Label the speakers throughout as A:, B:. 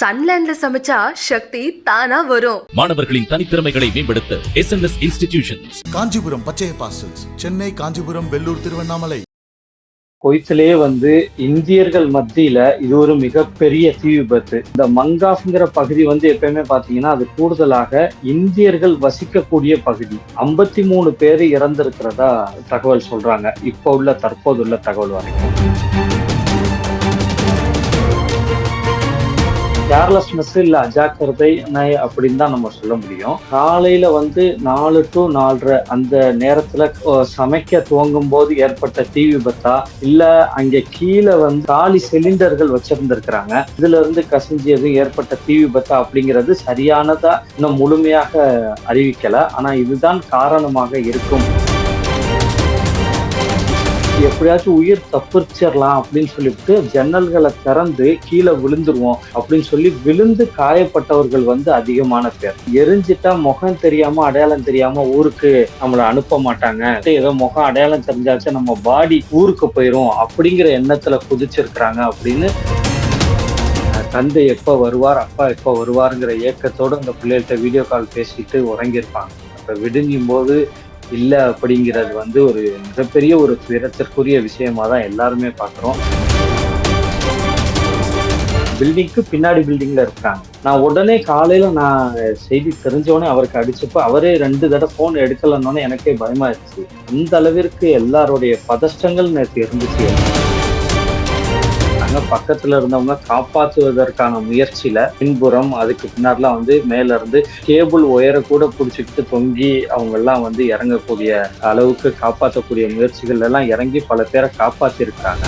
A: சன்லேண்ட்ல சமைச்சா சக்தி தானா வரும்.
B: மாணவர்களின் தனித்திறமைகளை மேம்படுத்த எஸ் என் எஸ்
C: காஞ்சிபுரம் பச்சைய பாசல்ஸ் சென்னை காஞ்சிபுரம் வெள்ளூர் திருவண்ணாமலை.
D: குவைத்திலேயே வந்து இந்தியர்கள் மத்தியில இது ஒரு மிகப்பெரிய தீ விபத்து. இந்த மங்காஃப்ங்கிற பகுதி வந்து எப்பயுமே பாத்தீங்கன்னா அது கூடுதலாக இந்தியர்கள் வசிக்கக்கூடிய பகுதி. ஐம்பத்தி மூணு பேர் இறந்திருக்கிறதா தகவல் சொல்றாங்க. இப்போ உள்ள தற்போதுள்ள தகவல் வரைக்கும். கேர்லெஸ்னஸ் இல்ல அஜாக்கிரதை நை அப்படின்னு தான் நம்ம சொல்ல முடியும். காலையில வந்து நாலு டு நாலரை அந்த நேரத்துல சமைக்க துவங்கும் போது ஏற்பட்ட தீ விபத்தா இல்ல அங்க கீழே வந்து காலி சிலிண்டர்கள் வச்சிருந்திருக்கிறாங்க இதுல இருந்து கசிஞ்சியது ஏற்பட்ட தீ விபத்தா அப்படிங்கிறது சரியானதா இன்னும் முழுமையாக அறிவிக்கல. ஆனா இதுதான் காரணமாக இருக்கும். எப்படியாச்சும் உயிர் தப்பிச்சிடலாம் அப்படின்னு சொல்லிட்டு ஜன்னல்களை திறந்து கீழே விழுந்துருவோம் அப்படின்னு சொல்லி விழுந்து காயப்பட்டவர்கள் வந்து அதிகமான பேர். எரிஞ்சிட்டா முகம் தெரியாம அடையாளம் தெரியாம ஊருக்கு நம்மளை அனுப்ப மாட்டாங்க. ஏதோ முகம் அடையாளம் தெரிஞ்சாச்சும் நம்ம பாடி ஊருக்கு போயிரும் அப்படிங்கிற எண்ணத்துல குதிச்சிருக்கிறாங்க அப்படின்னு தந்தை எப்ப வருவார் அப்பா எப்ப வருவாருங்கிற ஏக்கத்தோட அந்த பிள்ளைகள்கிட்ட வீடியோ கால் பேசிட்டு உறங்கியிருப்பாங்க. அப்ப விடுங்கும் போது இல்லை அப்படிங்கிறது வந்து ஒரு மிகப்பெரிய ஒரு துயரத்திற்குரிய விஷயமா தான் எல்லாருமே பார்க்குறோம். பில்டிங்க்கு பின்னாடி பில்டிங்ல இருக்காங்க நான் உடனே காலையில நான் செய்தி தெரிஞ்சவொடனே அவருக்கு அடிச்சப்போ அவரே ரெண்டு தடவை போன் எடுக்கலன்னொன்னே எனக்கே பயமா இருந்துச்சு அந்த அளவிற்கு எல்லாருடைய பதஷ்டங்கள் நேற்று இருந்துச்சு. நாங்க பக்கத்துல இருந்தவங்க காப்பாற்றுவதற்கான முயற்சியில பின்புறம் அதுக்கு பின்னாடிலாம் வந்து மேல இருந்து கேபிள் ஒயரை கூட பிடிச்சிக்கிட்டு தொங்கி அவங்க எல்லாம் வந்து இறங்கக்கூடிய அளவுக்கு காப்பாற்றக்கூடிய முயற்சிகள் எல்லாம் இறங்கி பல பேரை
E: காப்பாத்திருக்காங்க.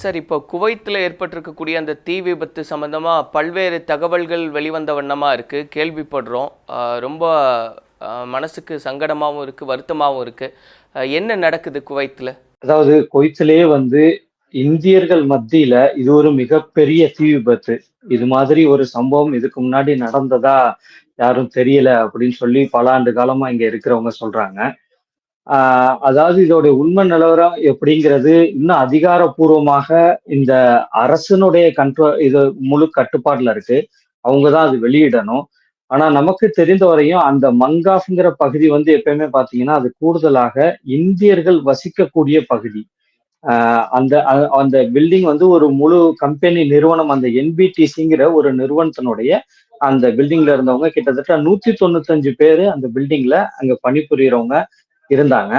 E: சார் இப்போ குவைத்தில் ஏற்பட்டிருக்கக்கூடிய அந்த தீ விபத்து சம்பந்தமாக பல்வேறு தகவல்கள் வெளிவந்த வண்ணமாக இருக்குது கேள்விப்படுறோம். ரொம்ப மனசுக்கு சங்கடமாகவும் இருக்குது வருத்தமாகவும் இருக்குது என்ன நடக்குது குவைத்தில்?
D: அதாவது கொய்த்திலேயே வந்து இந்தியர்கள் மத்தியில இது ஒரு மிகப்பெரிய தீ விபத்து. இது மாதிரி ஒரு சம்பவம் இதுக்கு முன்னாடி நடந்ததா யாரும் தெரியல அப்படின்னு சொல்லி பல ஆண்டு காலமா இங்க இருக்கிறவங்க சொல்றாங்க. ஆஹ் அதாவது இதோடைய உண்மை நிலவரம் எப்படிங்கிறது இன்னும் அதிகாரப்பூர்வமாக இந்த அரசனுடைய கண்ட்ரோ இது முழு கட்டுப்பாட்டுல இருக்கு. அவங்க தான் அது வெளியிடணும். ஆனா நமக்கு தெரிந்த வரையும் அந்த மங்காஃப்ங்கிற பகுதி வந்து எப்பயுமே பாத்தீங்கன்னா அது கூடுதலாக இந்தியர்கள் வசிக்கக்கூடிய பகுதி. அந்த அ- அந்த பில்டிங் வந்து ஒரு முழு கம்பெனி நிறுவனம் அந்த என்பிடிசிங்கிற ஒரு நிறுவனத்தினுடைய அந்த பில்டிங்ல இருந்தவங்க கிட்டத்தட்ட நூத்தி தொண்ணூத்தஞ்சு பேரு அந்த பில்டிங்ல அங்க பணிபுரியறவங்க இருந்தாங்க.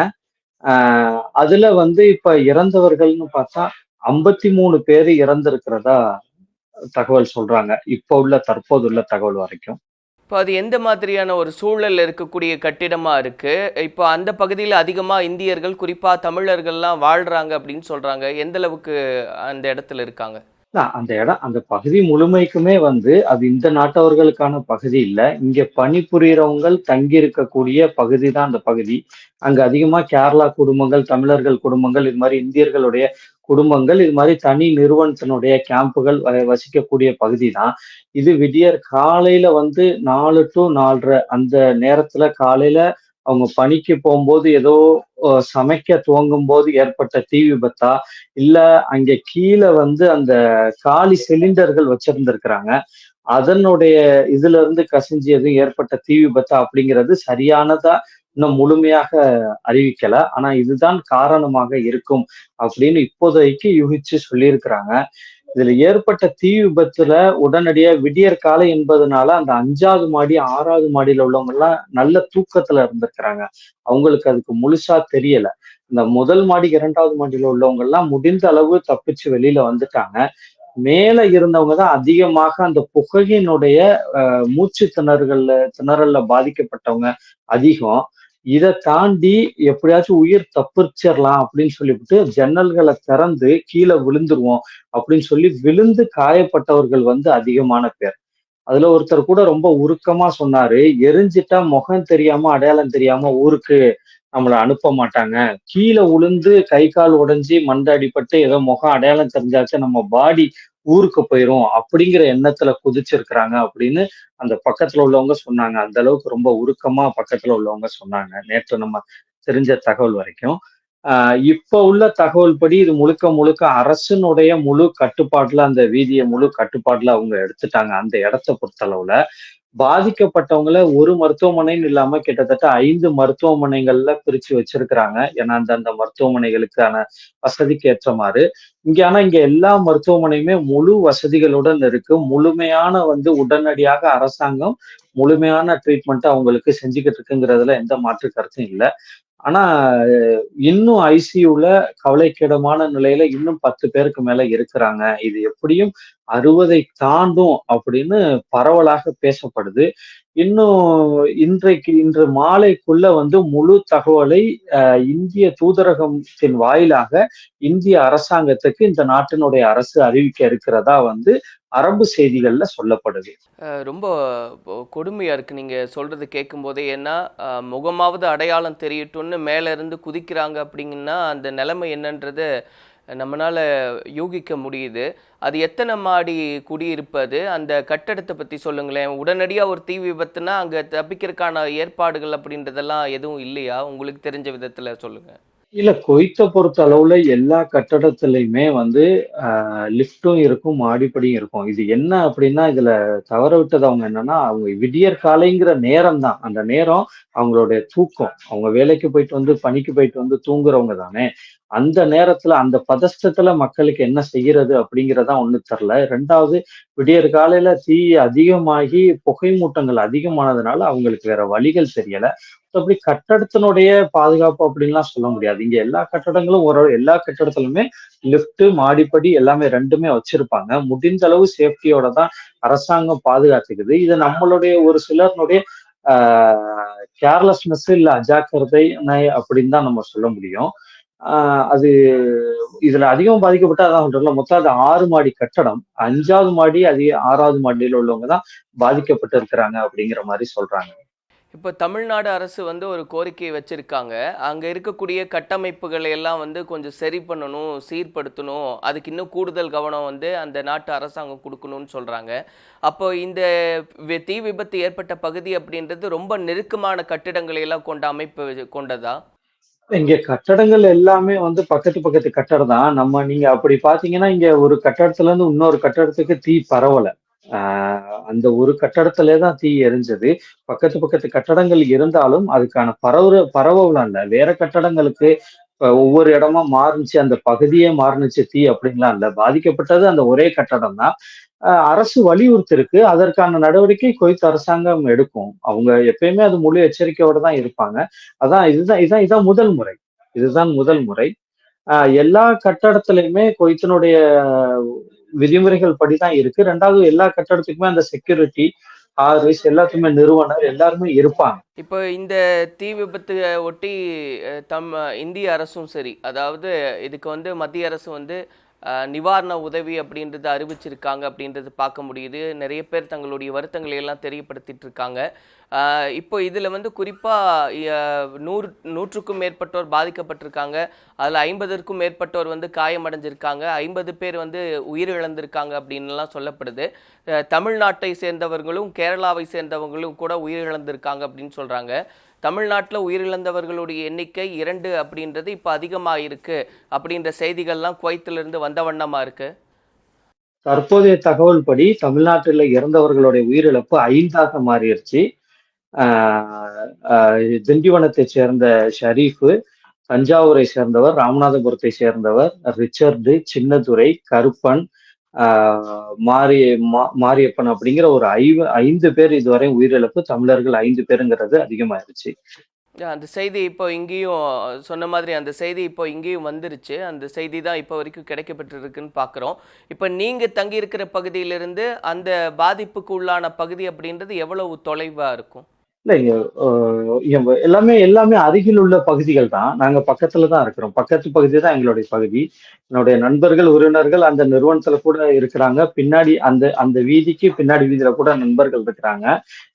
D: ஆஹ் அதுல வந்து இப்ப இறந்தவர்கள்னு பார்த்தா ஐம்பத்தி மூணு பேர் இறந்திருக்கிறதா தகவல் சொல்றாங்க. இப்போ உள்ள தற்போது உள்ள தகவல் வரைக்கும்.
E: இப்போ அது எந்த மாதிரியான ஒரு சூழலில் இருக்கக்கூடிய கட்டிடமாக இருக்குது இப்போ அந்த பகுதியில் அதிகமாக இந்தியர்கள் குறிப்பாக தமிழர்கள்லாம் வாழ்கிறாங்க அப்படின்னு சொல்கிறாங்க எந்தளவுக்கு அந்த இடத்துல இருக்காங்க?
D: அந்த இடம் அந்த பகுதி முழுமைக்குமே வந்து அது இந்த நாட்டவர்களுக்கான பகுதி இல்லை. இங்க பணிபுரியறவங்க தங்கி இருக்கக்கூடிய பகுதி தான் அந்த பகுதி. அங்க அதிகமா கேரளா குடும்பங்கள் தமிழர்கள் குடும்பங்கள் இது மாதிரி இந்தியர்களுடைய குடும்பங்கள் இது மாதிரி தனி நிறுவனத்தினுடைய கேம்புகள் வ- வசிக்கக்கூடிய பகுதி தான். இது விடியற் காலையில வந்து நாலு டு நாலரை அந்த நேரத்துல காலையில அவங்க பணிக்கு போகும்போது ஏதோ சமைக்க துவங்கும் போது ஏற்பட்ட தீ விபத்தா? இல்ல அங்க கீழே வந்து அந்த காலி சிலிண்டர்கள் வச்சிருந்திருக்கிறாங்க. அதனுடைய இதுல இருந்து கசிஞ்சியது ஏற்பட்ட தீ விபத்தா அப்படிங்கிறது சரியானதா இன்னும் முழுமையாக அறிவிக்கல. ஆனா இதுதான் காரணமாக இருக்கும் அப்படின்னு இப்போதைக்கு யூகிச்சு சொல்லியிருக்கிறாங்க. இதுல ஏற்பட்ட தீ விபத்துல உடனடியா விடியற் காலை என்பதனால அந்த அஞ்சாவது மாடி ஆறாவது மாடியில உள்ளவங்க எல்லாம் நல்ல தூக்கத்துல இருந்திருக்கிறாங்க. அவங்களுக்கு அதுக்கு முழுசா தெரியல. இந்த முதல் மாடி இரண்டாவது மாடியில உள்ளவங்க எல்லாம் முடிந்த அளவு தப்பிச்சு வெளியில வந்துட்டாங்க. மேல இருந்தவங்க தான் அதிகமாக அந்த புகையினுடைய அஹ், மூச்சு திணறுகள்ல திணறல்ல பாதிக்கப்பட்டவங்க அதிகம். இதை தாண்டி எப்படியாச்சும் உயிர் தப்பிச்சிடலாம் அப்படின்னு சொல்லிவிட்டு ஜன்னல்களை திறந்து கீழே விழுந்துருவோம் அப்படின்னு சொல்லி விழுந்து காயப்பட்டவர்கள் வந்து அதிகமான பேர். அதுல ஒருத்தர் கூட ரொம்ப உருக்கமா சொன்னாரு எரிஞ்சிட்டா முகம் தெரியாம அடையாளம் தெரியாம ஊருக்கு நம்மளை அனுப்ப மாட்டாங்க. கீழே உளுந்து கை கால் உடைஞ்சி மண்டை அடிபட்டு ஏதோ முகம் அடையாளம் தெரிஞ்சாச்சும் நம்ம பாடி ஊருக்கு போயிரும் அப்படிங்கிற எண்ணத்துல குதிச்சிருக்கிறாங்க அப்படின்னு அந்த பக்கத்துல உள்ளவங்க சொன்னாங்க. அந்த அளவுக்கு ரொம்ப உருக்கமா பக்கத்துல உள்ளவங்க சொன்னாங்க. நேற்று நம்ம தெரிஞ்ச தகவல் வரைக்கும். ஆஹ் இப்ப உள்ள தகவல் படி இது முழுக்க முழுக்க அரசினுடைய முழு கட்டுப்பாட்டுல அந்த வீதியை முழு கட்டுப்பாட்டுல அவங்க எடுத்துட்டாங்க. அந்த இடத்த பொறுத்தளவுல பாதிக்கப்பட்டவங்கள ஒரு மருத்துவமனைன்னு இல்லாம கிட்டத்தட்ட ஐந்து மருத்துவமனைகள்ல பிரிச்சு வச்சிருக்கிறாங்க. ஏன்னா அந்தந்த மருத்துவமனைகளுக்கான வசதிக்கு ஏற்றமாறு இங்க ஆனா இங்க எல்லா மருத்துவமனையுமே முழு வசதிகளுடன் இருக்கு. முழுமையான வந்து உடனடியாக அரசாங்கம் முழுமையான ட்ரீட்மெண்ட் அவங்களுக்கு செஞ்சுக்கிட்டு இருக்குங்கிறதுல எந்த மாற்று கருத்தும் இல்லை. ஆனா இன்னும் ஐசியூல கவலைக்கிடமான நிலையில இன்னும் பத்து பேருக்கு மேல இருக்கிறாங்க. இது எப்படியும் அறுபதை தாண்டும் அப்படின்னு பரவலாக பேசப்படுது. இன்னும் இன்றைக்கு இன்று மாலைக்குள்ள வந்து முழு தகவலை இந்திய தூதரகத்தின் வாயிலாக இந்திய அரசாங்கத்துக்கு இந்த நாட்டினுடைய அரசு அறிவிக்க இருக்கிறதா வந்து அரபு செய்திகள்ல சொல்லப்படுது.
E: ரொம்ப கொடுமையா இருக்கு. நீங்க சொல்றது கேட்கும் போதே ஏன்னா முகமாவது அடையாளம் தெரியட்டும்னு மேல இருந்து குதிக்கிறாங்க அப்படிங்கன்னா அந்த நிலைமை என்னன்றத நம்மளால யூகிக்க முடியுது. அது எத்தனை மாடி குடியிருப்பது? அந்த கட்டடத்தை பத்தி சொல்லுங்களேன். உடனடியா ஒரு தீ விபத்துனா அங்க தப்பிக்கிறதுக்கான ஏற்பாடுகள் அப்படின்றதெல்லாம் எதுவும் இல்லையா? உங்களுக்கு தெரிஞ்ச விதத்துல சொல்லுங்க.
D: இல்ல கொய்த்தை பொறுத்த அளவுல எல்லா கட்டடத்திலயுமே வந்து லிப்டும் இருக்கும் மாடிப்படியும் இருக்கும். இது என்ன அப்படின்னா இதுல தவற விட்டது அவங்க என்னன்னா அவங்க விடியற் காலைங்கிற நேரம் தான் அந்த நேரம் அவங்களுடைய தூக்கம். அவங்க வேலைக்கு போயிட்டு வந்து பணிக்கு போயிட்டு வந்து தூங்குறவங்க தானே. அந்த நேரத்துல அந்த பதஷ்டத்துல மக்களுக்கு என்ன செய்யறது அப்படிங்கிறதா ஒண்ணு தெரில. ரெண்டாவது விடியற் காலையில தீ அதிகமாகி புகை மூட்டங்கள் அதிகமானதுனால அவங்களுக்கு வேற வழிகள் தெரியல. அப்படி கட்டடத்தினுடைய பாதுகாப்பு அப்படின்லாம் சொல்ல முடியாது. இங்க எல்லா கட்டடங்களும் ஒரு எல்லா கட்டடத்திலுமே லிப்ட் மாடிப்படி எல்லாமே ரெண்டுமே வச்சிருப்பாங்க. முடிந்த அளவு சேஃப்டியோட தான் அரசாங்கம் பாதுகாத்துக்குது. இது நம்மளுடைய ஒரு சிலருடைய கேர்லெஸ்னஸ் இல்ல அஜாக்கிரதை நை- அப்படின்னு தான் நம்ம சொல்ல முடியும். அது இதுல அதிகம் பாதிக்கப்பட்ட அதான் சொல்றேன்ல. மொத்தம் அது ஆறு மாடி கட்டடம் அஞ்சாவது மாடி அதிக ஆறாவது மாடியில் உள்ளவங்க தான் பாதிக்கப்பட்டு இருக்கிறாங்க அப்படிங்கிற மாதிரி சொல்றாங்க.
E: இப்போ தமிழ்நாடு அரசு வந்து ஒரு கோரிக்கையை வச்சிருக்காங்க. அங்கே இருக்கக்கூடிய கட்டமைப்புகளை எல்லாம் வந்து கொஞ்சம் சரி பண்ணணும் சீர்படுத்தணும். அதுக்கு இன்னும் கூடுதல் கவனம் வந்து அந்த நாட்டு அரசாங்கம் கொடுக்கணும்னு சொல்கிறாங்க அப்போ இந்த வி- தீ விபத்து ஏற்பட்ட பகுதி அப்படின்றது ரொம்ப நெருக்கமான கட்டிடங்களை எல்லாம் கொண்ட அமைப்பு கொண்டதா?
D: இங்க கட்டடங்கள் எல்லாமே வந்து பக்கத்து பக்கத்து கட்டடம் தான். நம்ம நீங்க அப்படி பாத்தீங்கன்னா இங்க ஒரு கட்டடத்துல இருந்து இன்னொரு கட்டடத்துக்கு தீ பரவல. ஆஹ் அந்த ஒரு கட்டடத்திலே தான் தீ எரிஞ்சது. பக்கத்து பக்கத்து கட்டடங்கள் இருந்தாலும் அதுக்கான பரவ பரவலாம் இல்ல. வேற கட்டடங்களுக்கு ஒவ்வொரு இடமா மாறுனுச்சு அந்த பகுதியே மாறுனுச்சு தீ அப்படின்லாம் இல்ல. பாதிக்கப்பட்டது அந்த ஒரே கட்டடம் தான். அரசு வலியுறுத்திருக்கு. அதற்கான நடவடிக்கை குவைத் அரசாங்கம் எடுக்கும். அவங்க எப்பயுமே அது முழு எச்சரிக்கையோட தான் இருப்பாங்க. அதான் இதுதான் இதான் இதான் முதல் முறை. இதுதான் முதல் முறை. எல்லா கட்டடத்திலையுமே குவைத்தினுடைய விதிமுறைகள் படிதான் இருக்கு. ரெண்டாவது எல்லா கட்டடத்துக்குமே அந்த செக்யூரிட்டி ஆர்விஸ் எல்லாத்துக்குமே நிறுவனர் எல்லாருமே இருப்பாங்க.
E: இப்போ இந்த தீ விபத்து ஒட்டி தம் இந்திய அரசும் சரி. அதாவது இதுக்கு வந்து மத்திய அரசு வந்து நிவாரண உதவி அப்படின்றது அறிவிச்சிருக்காங்க அப்படின்றது பார்க்க முடியுது. நிறைய பேர் தங்களுடைய வருத்தங்களை எல்லாம் தெரியப்படுத்திட்டு இருக்காங்க. இப்போ இதில் வந்து குறிப்பாக நூறு நூற்றுக்கும் மேற்பட்டோர் பாதிக்கப்பட்டிருக்காங்க. அதில் ஐம்பதற்கும் மேற்பட்டோர் வந்து காயமடைஞ்சிருக்காங்க. ஐம்பது பேர் வந்து உயிரிழந்திருக்காங்க அப்படின்லாம் சொல்லப்படுது. தமிழ்நாட்டை சேர்ந்தவர்களும் கேரளாவை சேர்ந்தவங்களும் கூட உயிரிழந்திருக்காங்க அப்படின்னு சொல்கிறாங்க தமிழ்நாட்டில் உயிரிழந்தவர்களுடைய எண்ணிக்கை இரண்டு அப்படின்றது இப்போ அதிகமாக இருக்கு அப்படின்ற செய்திகள்லாம் குவைத்திலிருந்து வந்த வண்ணமா இருக்கு.
D: தற்போதைய தகவல் படி தமிழ்நாட்டில் இறந்தவர்களுடைய உயிரிழப்பு ஐந்தாக மாறிடுச்சு. ஆஹ் திண்டிவனத்தை சேர்ந்த ஷரீஃபு தஞ்சாவூரை சேர்ந்தவர் ராமநாதபுரத்தை சேர்ந்தவர் ரிச்சர்டு சின்னதுரை கருப்பன் மாரிய மா- மாரியப்பன் அப்படிங்கிற ஒரு ஐவ ஐந்து பேர் இதுவரை உயிரிழப்பு தமிழர்கள் ஐந்து பேருங்கிறது அதிகமாயிருச்சு.
E: அந்த செய்தி இப்போ இங்கேயும் சொன்ன மாதிரி அந்த செய்தி இப்போ இங்கேயும் வந்துருச்சு. அந்த செய்தி தான் இப்போ வரைக்கும் கிடைக்கப்பட்டிருக்குன்னு பார்க்குறோம். இப்போ நீங்கள் தங்கியிருக்கிற பகுதியிலிருந்து அந்த பாதிப்புக்கு உள்ளான பகுதி அப்படின்றது எவ்வளவு தொலைவாக இருக்கும்?
D: இல்ல இங்க ஆஹ் இங்க எல்லாமே எல்லாமே அருகில் உள்ள பகுதிகள் தான். நாங்க பக்கத்துல தான் இருக்கிறோம். பக்கத்து பகுதி தான் எங்களுடைய பகுதி. என்னுடைய நண்பர்கள் உறவினர்கள் அந்த நிறுவனத்துல கூட இருக்கிறாங்க. பின்னாடி அந்த அந்த வீதிக்கு பின்னாடி வீதியில கூட நண்பர்கள் இருக்கிறாங்க.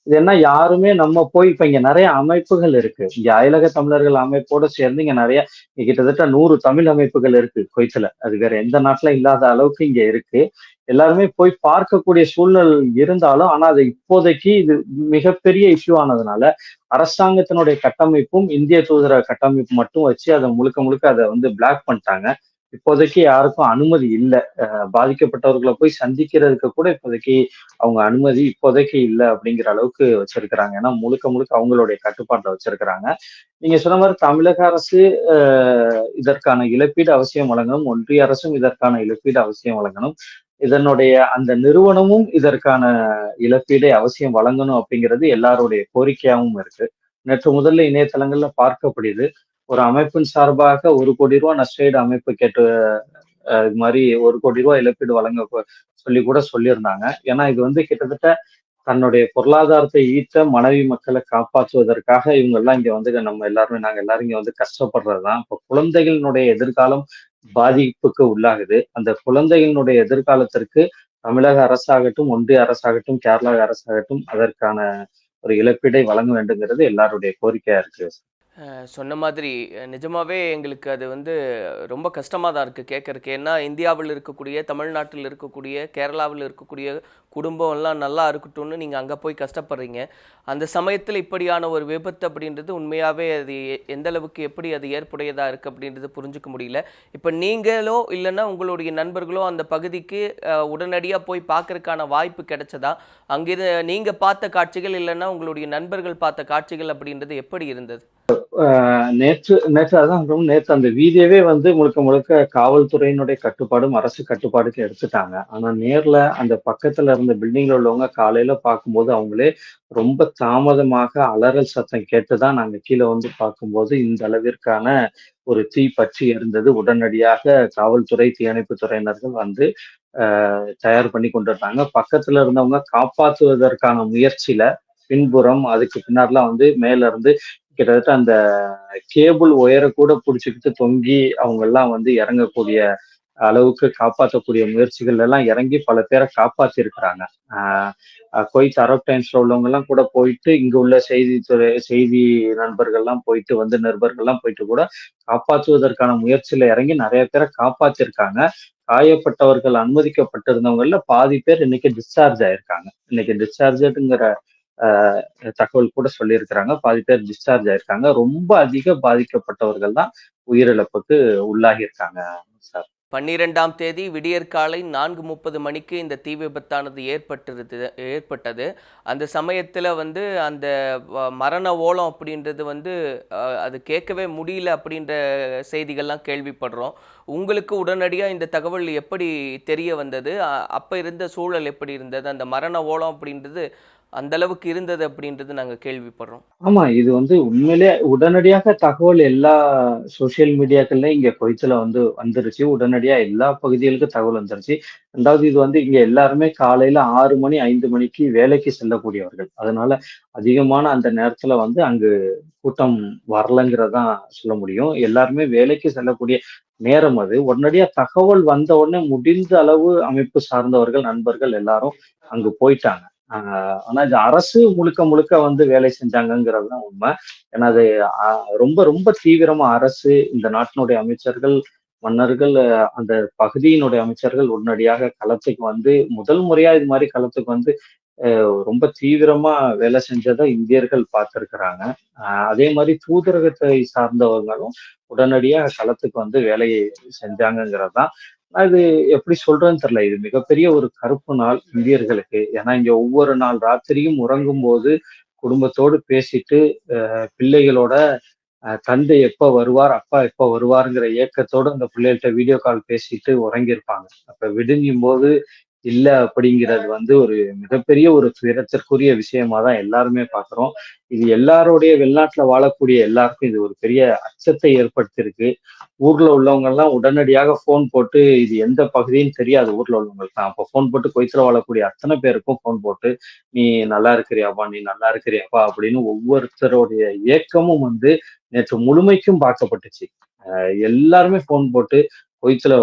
D: இது என்ன யாருமே நம்ம போய் இப்ப இங்க நிறைய அமைப்புகள் இருக்கு. இங்க அயலக தமிழர்கள் அமைப்போட சேர்ந்து இங்க நிறைய கிட்டத்தட்ட நூறு தமிழ் அமைப்புகள் இருக்கு கொய்த்துல. அது வேற எந்த நாட்டுல இல்லாத அளவுக்கு இங்க இருக்கு. எல்லாருமே போய் பார்க்கக்கூடிய சூழ்நிலை இருந்தாலும் ஆனா அது இப்போதைக்கு இது மிகப்பெரிய இஷ்யூ ஆனதுனால அரசாங்கத்தினுடைய கட்டமைப்பும் இந்திய தூதரக கட்டமைப்பு மட்டும் வச்சு அதை முழுக்க முழுக்க அதை வந்து பிளாக் பண்ணிட்டாங்க. இப்போதைக்கு யாருக்கும் அனுமதி இல்லை. பாதிக்கப்பட்டவர்களை போய் சந்திக்கிறதுக்கு கூட இப்போதைக்கு அவங்க அனுமதி இப்போதைக்கு இல்லை அப்படிங்கிற அளவுக்கு வச்சிருக்கிறாங்க. ஏன்னா முழுக்க முழுக்க அவங்களுடைய கட்டுப்பாட்டில் வச்சிருக்கிறாங்க. நீங்க சொன்ன மாதிரி தமிழக அரசு இதற்கான இழப்பீடு அவசியம் வழங்கணும். ஒன்றிய அரசும் இதற்கான இழப்பீடு அவசியம் வழங்கணும். இதனுடைய அந்த நிறுவனமும் இதற்கான இழப்பீடை அவசியம் வழங்கணும் அப்படிங்கிறது எல்லாருடைய கோரிக்கையாகவும் இருக்கு. நேற்று முதல்ல இணையதளங்கள்ல பார்க்கப்படுது ஒரு அமைப்பின் சார்பாக ஒரு கோடி ரூபாய் நஷ்டஈடு அமைப்பு கேட்டு இது மாதிரி ஒரு கோடி ரூபாய் இழப்பீடு வழங்க சொல்லி கூட சொல்லியிருந்தாங்க. ஏன்னா இது வந்து கிட்டத்தட்ட தன்னுடைய பொருளாதாரத்தை ஈட்ட மனைவி மக்களை காப்பாற்றுவதற்காக இவங்க எல்லாம் இங்க வந்து நம்ம எல்லாருமே நாங்க எல்லாரும் இங்க வந்து கஷ்டப்படுறதுதான். இப்போ குழந்தைகளினுடைய எதிர்காலம் பாதிப்புக்கு உள்ளாகுது. அந்த குழந்தைகளினுடைய எதிர்காலத்திற்கு தமிழக அரசாகட்டும் ஒன்றிய அரசாகட்டும் கேரளா அரசாகட்டும் அதற்கான ஒரு இழப்பீடை வழங்க வேண்டுங்கிறது எல்லாருடைய கோரிக்கையா இருக்கு.
E: சொன்ன மாதிரி நிஜமாகவே நிஜமாவே எங்களுக்கு அது வந்து ரொம்ப கஷ்டமாக தான் இருக்குது கேட்குறக்கு ஏன்னா இந்தியாவில் இருக்கக்கூடிய தமிழ்நாட்டில் இருக்கக்கூடிய கேரளாவில் இருக்கக்கூடிய குடும்பம் எல்லாம் நல்லா இருக்கட்டும்னு நீங்கள் அங்கே போய் கஷ்டப்படுறீங்க. அந்த சமயத்தில் இப்படியான ஒரு விபத்து அப்படின்றது உண்மையாகவே அது எந்தளவுக்கு எந்த அளவுக்கு எப்படி அது ஏற்புடையதாக இருக்குது அப்படின்றது புரிஞ்சுக்க முடியல. இப்போ நீங்களோ இல்லைன்னா உங்களுடைய நண்பர்களோ அந்த பகுதிக்கு உடனடியாக போய் பார்க்கறதுக்கான வாய்ப்பு கிடைச்சதா? அங்கே நீங்கள் பார்த்த காட்சிகள் இல்லைன்னா உங்களுடைய நண்பர்கள் பார்த்த காட்சிகள் அப்படின்றது எப்படி இருந்தது?
D: நேற்று நேற்று அதான் நேற்று அந்த வீதியவே வந்து முழுக்க முழுக்க காவல்துறையினுடைய கட்டுப்பாடும் அரசு கட்டுப்பாடுக்கு எடுத்துட்டாங்க. ஆனா நேர்ல அந்த பக்கத்துல இருந்த பில்டிங்ல உள்ளவங்க காலையில பார்க்கும்போது அவங்களே ரொம்ப தாமதமாக அலறல் சத்தம் கேட்டுதான் நாங்க கீழே வந்து பார்க்கும்போது இந்த அளவிற்கான ஒரு தீ பற்றி இருந்தது. உடனடியாக காவல்துறை தீயணைப்பு துறையினர்கள் வந்து தயார் பண்ணி கொண்டு வந்தாங்க பக்கத்துல இருந்தவங்க காப்பாற்றுவதற்கான முயற்சியில பின்புறம் அதுக்கு பின்னாடிலாம் வந்து மேல இருந்து கிட்டத்தட்ட அந்த கேபிள் ஒயரை கூட பிடிச்சிக்கிட்டு தொங்கி அவங்க எல்லாம் வந்து இறங்கக்கூடிய அளவுக்கு காப்பாற்றக்கூடிய முயற்சிகள் எல்லாம் இறங்கி பல பேரை காப்பாத்திருக்கிறாங்க. கொய்த் அரப் டைம்ஸ்ல உள்ளவங்க எல்லாம் கூட போயிட்டு இங்க உள்ள செய்தித்துறை செய்தி நண்பர்கள்லாம் போயிட்டு வந்து நிருபர்கள்லாம் போயிட்டு கூட காப்பாற்றுவதற்கான முயற்சியில இறங்கி நிறைய பேரை காப்பாத்திருக்காங்க. காயப்பட்டவர்கள் அனுமதிக்கப்பட்டிருந்தவங்கல பாதி பேர் இன்னைக்கு டிஸ்சார்ஜ் ஆயிருக்காங்க. இன்னைக்கு டிஸ்சார்ஜுங்கிற தகவல் கூட சொல்லியிருக்கிறாங்க. பாதி பேர் டிஸ்சார்ஜ் ஆயிருக்காங்க. ரொம்ப அதிக பாதிக்கப்பட்டவர்கள் தான் உயிரிழப்புக்கு உள்ளாகி இருக்காங்க சார்.
E: பன்னிரெண்டாம் தேதி விடியற்காலை நான்கு முப்பது மணிக்கு இந்த தீ விபத்தானது ஏற்பட்டிருது ஏற்பட்டது. அந்த சமயத்தில் வந்து அந்த மரண ஓலம் அப்படின்றது வந்து அது கேட்கவே முடியல அப்படின்ற செய்திகள்லாம் கேள்விப்படுறோம். உங்களுக்கு உடனடியாக இந்த தகவல் எப்படி தெரிய வந்தது? அப்போ இருந்த சூழல் எப்படி இருந்தது? அந்த மரண ஓலம் அப்படின்றது அந்த அளவுக்கு இருந்தது அப்படின்றது நாங்கள் கேள்விப்படுறோம்.
D: ஆமா இது வந்து உண்மையிலே உடனடியாக தகவல் எல்லா சோசியல் மீடியாக்கள்லயும் இங்க கொய்த்துல வந்து வந்துருச்சு. உடனடியா எல்லா பகுதிகளுக்கும் தகவல் வந்துருச்சு. ரெண்டாவது இது வந்து இங்க எல்லாருமே காலையில ஆறு மணி ஐந்து மணிக்கு வேலைக்கு செல்லக்கூடியவர்கள். அதனால அதிகமான அந்த நேரத்துல வந்து அங்கு கூட்டம் வரலங்கிறதான் சொல்ல முடியும். எல்லாருமே வேலைக்கு செல்லக்கூடிய நேரம் அது. உடனடியா தகவல் வந்த உடனே முடிந்த அளவு அமைப்பு சார்ந்தவர்கள் நண்பர்கள் எல்லாரும் அங்கு போயிட்டாங்க. ஆனா இது அரசு முழுக்க முழுக்க வந்து வேலை செஞ்சாங்கங்கிறது தான் உண்மை. ஏன்னா அது ரொம்ப ரொம்ப தீவிரமா அரசு இந்த நாட்டினுடைய அமைச்சர்கள் மன்னர்கள் அந்த பகுதியினுடைய அமைச்சர்கள் உடனடியாக களத்துக்கு வந்து முதல் முறையா இது மாதிரி களத்துக்கு வந்து ரொம்ப தீவிரமா வேலை செஞ்சதை இந்தியர்கள் பார்த்திருக்கிறாங்க. அதே மாதிரி தூதரகத்தை சார்ந்தவங்களும் உடனடியாக களத்துக்கு வந்து வேலையை செஞ்சாங்கிறது தான் அது எப்படி சொல்றேன்னு தெரியல. இது மிகப்பெரிய ஒரு கருப்பு நாள் இந்தியர்களுக்கு. ஏன்னா இங்க ஒவ்வொரு நாள் ராத்திரியும் உறங்கும் போது குடும்பத்தோடு பேசிட்டு பிள்ளைகளோட தந்தை எப்ப வருவார் அப்பா எப்ப வருவாருங்கிற ஏக்கத்தோட அந்த பிள்ளைகள்கிட்ட வீடியோ கால் பேசிட்டு உறங்கியிருப்பாங்க. அப்ப விடுங்கும் போது இல்லை அப்படிங்கிறது வந்து ஒரு மிகப்பெரிய ஒரு துயரத்திற்குரிய விஷயமா தான் எல்லாருமே பார்க்குறோம் இது எல்லாருடைய வெளிநாட்டில் வாழக்கூடிய எல்லாருக்கும் இது ஒரு பெரிய அச்சத்தை ஏற்படுத்தியிருக்கு. ஊர்ல உள்ளவங்க எல்லாம் உடனடியாக ஃபோன் போட்டு இது எந்த பகுதின்னு தெரியாது ஊர்ல உள்ளவங்களுக்கு தான். அப்போ ஃபோன் போட்டு கொய்த்துல வாழக்கூடிய அத்தனை பேருக்கும் ஃபோன் போட்டு நீ நல்லா இருக்கிறியாப்பா நீ நல்லா இருக்கிறியாப்பா அப்படின்னு ஒவ்வொருத்தருடைய ஏக்கமும் வந்து நேற்று முழுமைக்கும் பார்க்கப்பட்டுச்சு. எல்லாருமே ஃபோன் போட்டு கொய்த்துல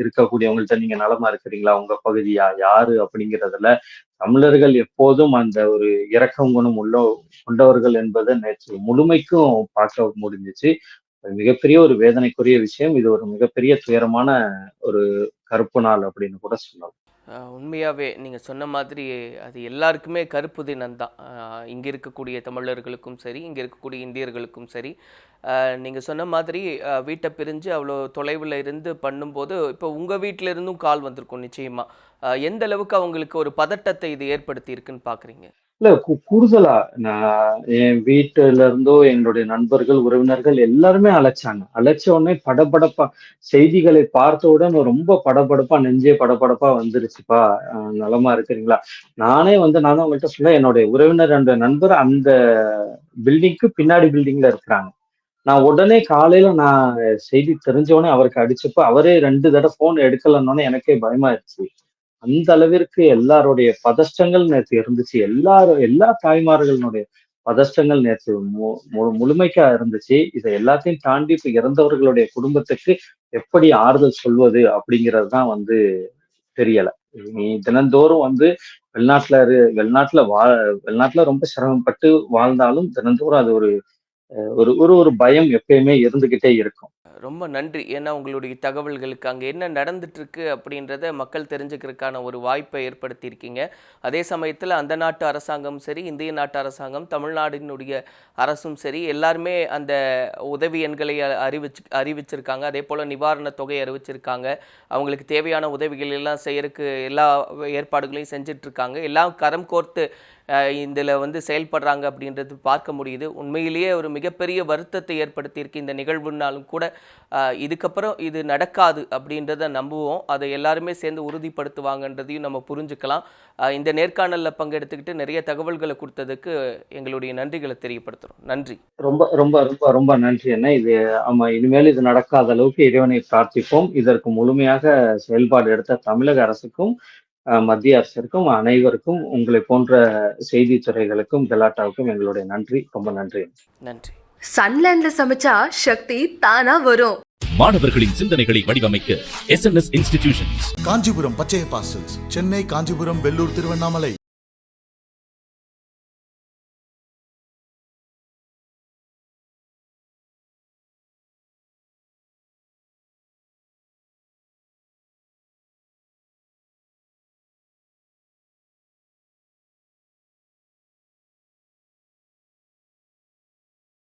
D: இருக்கக்கூடியவங்கள்ட்ட நீங்க நலமா இருக்கிறீங்களா? உங்க பகுதியா யாரு? அப்படிங்கிறதுல தமிழர்கள் எப்போதும் அந்த ஒரு இரக்கம் குணம் உள்ள கொண்டவர்கள் என்பதை நேற்று முழுமைக்கும் பார்க்க முடிஞ்சிச்சு. மிகப்பெரிய ஒரு வேதனைக்குரிய விஷயம். இது ஒரு மிகப்பெரிய துயரமான ஒரு கருப்பு நாள் அப்படின்னு கூட சொல்லலாம்.
E: உண்மையாகவே நீங்கள் சொன்ன மாதிரி அது எல்லாருக்குமே கருப்பு தினம் தான் இங்கே இருக்கக்கூடிய தமிழர்களுக்கும் சரி இங்கே இருக்கக்கூடிய இந்தியர்களுக்கும் சரி. நீங்கள் சொன்ன மாதிரி வீட்டை பிரிஞ்சு அவ்வளோ தொலைவில் இருந்து பண்ணும்போது இப்போ உங்கள் வீட்டில இருந்தும் கால் வந்திருக்கும் நிச்சயமாக எந்த அளவுக்கு அவங்களுக்கு ஒரு பதட்டத்தை இது ஏற்படுத்தி இருக்குன்னு பார்க்குறீங்க
D: இல்ல கூடுதலா நான் என் வீட்டுல இருந்தோ என்னுடைய நண்பர்கள் உறவினர்கள் எல்லாருமே அழைச்சாங்க. அழைச்ச உடனே படபடப்பா செய்திகளை பார்த்தவுடன் ரொம்ப படபடப்பா நெஞ்சே படபடப்பா வந்துருச்சுப்பா நலமா இருக்கிறீங்களா? நானே வந்து நான் உங்கள்கிட்ட சொல்ல என்னுடைய உறவினர் என்ற நண்பர் அந்த பில்டிங்க்கு பின்னாடி பில்டிங்ல இருக்கிறாங்க. நான் உடனே காலையில நான் செய்தி தெரிஞ்ச உடனே அவருக்கு அடிச்சப்ப அவரே ரெண்டு தடவை போன் எடுக்கலன்னொடனே எனக்கே பயமாயிருச்சு. அந்த அளவிற்கு எல்லாருடைய பதஷ்டங்கள் நேற்று இருந்துச்சு. எல்லாரும் எல்லா தாய்மார்களுடைய பதஷ்டங்கள் நேற்று மு- மு- முழுமைக்கா இருந்துச்சு. இதை எல்லாத்தையும் தாண்டி இப்ப இறந்தவர்களுடைய குடும்பத்துக்கு எப்படி ஆறுதல் சொல்வது அப்படிங்கிறது தான் வந்து தெரியல. நீ தினந்தோறும் வந்து வெளிநாட்டுல இரு வெளிநாட்டுல வா வெளிநாட்டுல ரொம்ப சிரமப்பட்டு வாழ்ந்தாலும் தினந்தோறும் அது ஒரு ஒரு ஒரு ஒரு பயம் எப்பயுமே இருந்துகிட்டே இருக்கும்.
E: ரொம்ப நன்றி. ஏன்னா உங்களுடைய தகவல்களுக்கு அங்கே என்ன நடந்துட்டுருக்கு அப்படின்றத மக்கள் தெரிஞ்சுக்கிறதுக்கான ஒரு வாய்ப்பை ஏற்படுத்தியிருக்கீங்க. அதே சமயத்தில் அந்த நாட்டு அரசாங்கம் சரி இந்திய நாட்டு அரசாங்கம் தமிழ்நாட்டினுடைய அரசும் சரி எல்லாருமே அந்த உதவி எண்களை அறிவிச்சு அறிவிச்சிருக்காங்க. அதே போல் நிவாரணத் தொகை அறிவிச்சிருக்காங்க. அவங்களுக்கு தேவையான உதவிகள் எல்லாம் செய்யறதுக்கு எல்லா ஏற்பாடுகளையும் செஞ்சிட்ருக்காங்க எல்லாம் கரம் கோர்த்து இதில் வந்து செயல்படுறாங்க அப்படின்றது பார்க்க முடியுது. உண்மையிலேயே ஒரு மிகப்பெரிய வருத்தத்தை ஏற்படுத்தியிருக்கு இந்த நிகழ்வுனாலும் கூட. இதுக்கப்புறம் இது நடக்காது அப்படின்றத நம்புவோம். அதை எல்லாருமே சேர்ந்து உறுதிப்படுத்துவாங்கன்றதையும் நம்ம புரிஞ்சுக்கலாம். இந்த நேர்காணலில் பங்கெடுத்துக்கிட்டு நிறைய தகவல்களை கொடுத்ததுக்கு எங்களுடைய நன்றிகளை தெரியப்படுத்துகிறோம் நன்றி.
D: ரொம்ப ரொம்ப ரொம்ப ரொம்ப நன்றி அண்ணா. இது ஆமா இனிமேல் இது நடக்காத அளவுக்கு இறைவனை பிரார்த்திப்போம். இதற்கு முழுமையாக செயல்பாடு எடுத்த தமிழக அரசுக்கும் மத்திய அரசிற்கும் அனைவருக்கும் உங்களை போன்ற செய்தித்துறைகளுக்கும் கலாட்டாவுக்கும் எங்களுடைய நன்றி. ரொம்ப நன்றி
E: நன்றி.
A: சன்லேண்ட்ல சமைச்சா சக்தி தானா வரும்.
B: மாணவர்களின் சிந்தனைகளை வடிவமைக்க S N S institutions
C: Kanchipuram Pachaiyappa silks Chennai Kanchipuram Vellore Tiruvannamalai.